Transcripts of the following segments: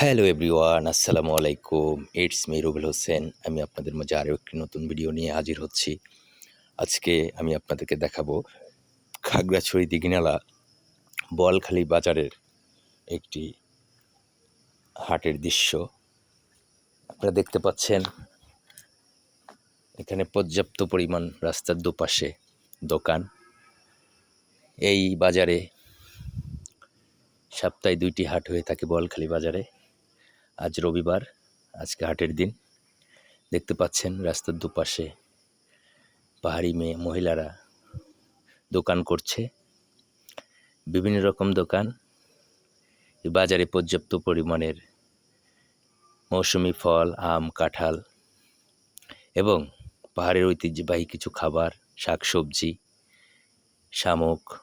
Hello everyone আসসালামু আলাইকুম it's me Rubel Hossain আমি আপনাদের মাঝে আরও একটি নতুন ভিডিও নিয়ে হাজির হচ্ছি। আজকে আমি আপনাদেরকে দেখাবো খাগড়াছড়ি দিঘিনালা বোয়ালখালী বাজারের একটি হাটের দৃশ্য। আপনারা দেখতে পাচ্ছেন, এখানে পর্যাপ্ত পরিমাণ রাস্তার দুপাশে দোকান। এই বাজারে সপ্তাহে দুইটি হাট হয়ে থাকে বোয়ালখালী বাজারে। আজ রবিবার, আজকে হাটের দিন। দেখতে পাচ্ছেন রাস্তার দুপাশে পাহাড়ি মেয়ে মহিলারা দোকান করছে। বিভিন্ন রকম দোকান। বাজারে পর্যাপ্ত পরিমাণের মৌসুমি ফল, আম, কাঁঠাল এবং পাহাড়ের ঐতিহ্যবাহী কিছু খাবার, শাকসবজি, শামুক,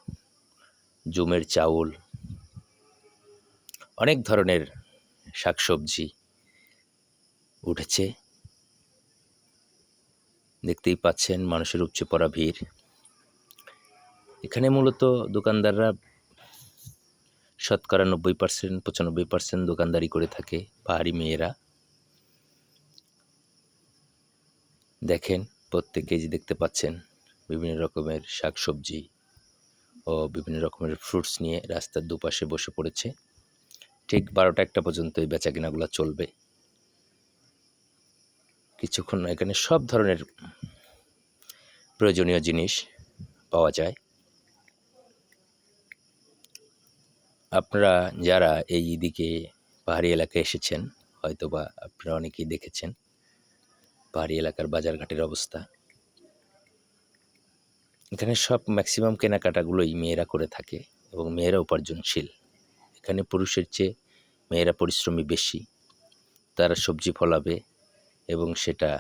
জুমের চাউল, অনেক ধরনের শাকসবজি উঠেছে। দেখতেই পাচ্ছেন মানুষের উপচে পড়া ভিড়। এখানে মূলত দোকানদাররা শতকরা নব্বই পার্সেন্ট, পঁচানব্বই পার্সেন্ট দোকানদারি করে থাকে, পাহাড়ি মেয়েরা। দেখেন, প্রত্যেকে যে দেখতে পাচ্ছেন বিভিন্ন রকমের শাকসবজি ও বিভিন্ন রকমের ফ্রুটস নিয়ে রাস্তার দুপাশে বসে পড়েছে। ঠিক বারোটা একটা পর্যন্ত এই বেচা কেনাগুলো চলবে। কিছুক্ষণ এখানে সব ধরনের প্রয়োজনীয় জিনিস পাওয়া যায়। আপনারা যারা এই দিকে পাহাড়ি এলাকায় এসেছেন, হয়তোবা আপনারা অনেকেই দেখেছেন পাহাড়ি এলাকার বাজারঘাটের অবস্থা। এখানে সব ম্যাক্সিমাম কেনাকাটাগুলোই মেয়েরা করে থাকে এবং মেয়েরা উপার্জনশীল। এখানে পুরুষের চেয়ে মেয়েরা পরিশ্রমী বেশি, তারা সবজি ফলাবে এবং সেটা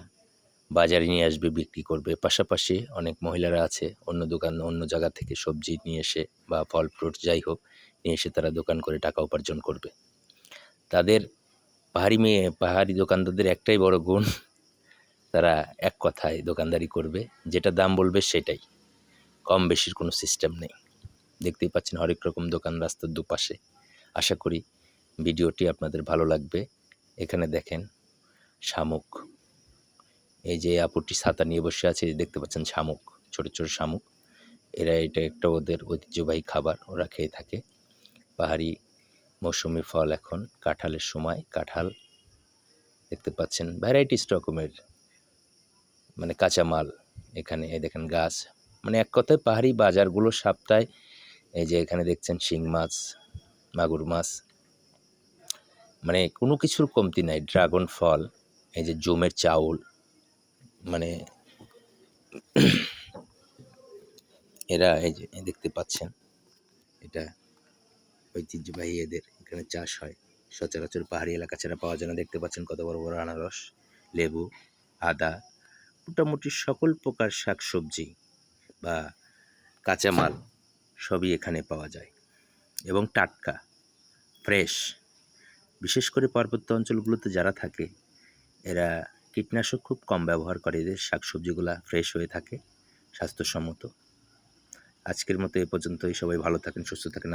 বাজারে নিয়ে আসবে, বিক্রি করবে। পাশাপাশি অনেক মহিলারা আছে, অন্য দোকান, অন্য জায়গা থেকে সবজি নিয়ে এসে বা ফল, ফ্রুট যাই হোক নিয়ে এসে তারা দোকান করে টাকা উপার্জন করবে। তাদের পাহাড়ি মেয়ে, পাহাড়ি দোকানদারদের একটাই বড় গুণ, তারা এক কথায় দোকানদারি করবে। যেটা দাম বলবে সেটাই। কম বেশির কোনো সিস্টেম নেই। দেখতেই পাচ্ছেন হরেক রকম দোকান রাস্তার দুপাশে। আশা করি ভিডিওটি আপনাদের ভালো লাগবে। এখানে দেখেন শামুক। এই যে আপুটি ছাতা নিয়ে বসে আছে দেখতে পাচ্ছেন শামুক, ছোট ছোট শামুক। এরা এটা একটা ওদের ঐতিহ্যবাহী খাবার, ওরা খেয়ে থাকে। পাহাড়ি মৌসুমি ফল এখন কাঁঠালের সময়, কাঁঠাল দেখতে পাচ্ছেন। ভ্যারাইটিস রকমের মানে কাঁচামাল এখানে, এই দেখেন গাছ। মানে এক কথায় পাহাড়ি বাজারগুলো সপ্তাহে, এই যে এখানে দেখছেন শিং মাছ, মাগুর মাছ মানে কোনো কিছুর কমতি নাই। ড্রাগন ফল, এই যে জমের চাউল মানে এরা এই যে দেখতে পাচ্ছেন, এটা ঐতিহ্যবাহী এদের এখানে চাষ হয়। সচরাচর পাহাড়ি এলাকা ছাড়া পাওয়া যায় না। দেখতে পাচ্ছেন কত বড় বড় আনারস, লেবু, আদা, মোটামুটি সকল প্রকার শাকসবজি বা কাঁচামাল সবই এখানে পাওয়া যায়। এবং টাটকা, ফ্রেশ বিশেষ করে পার্বত্য অঞ্চলগুলোতে যারা থাকে, এরা কীটনাশক খুব কম ব্যবহার করে। এদের শাকসবজিগুলা ফ্রেশ হয়ে থাকে, স্বাস্থ্যসম্মত। আজকের মতো এ পর্যন্তই। সবাই ভালো থাকেন, সুস্থ থাকেন।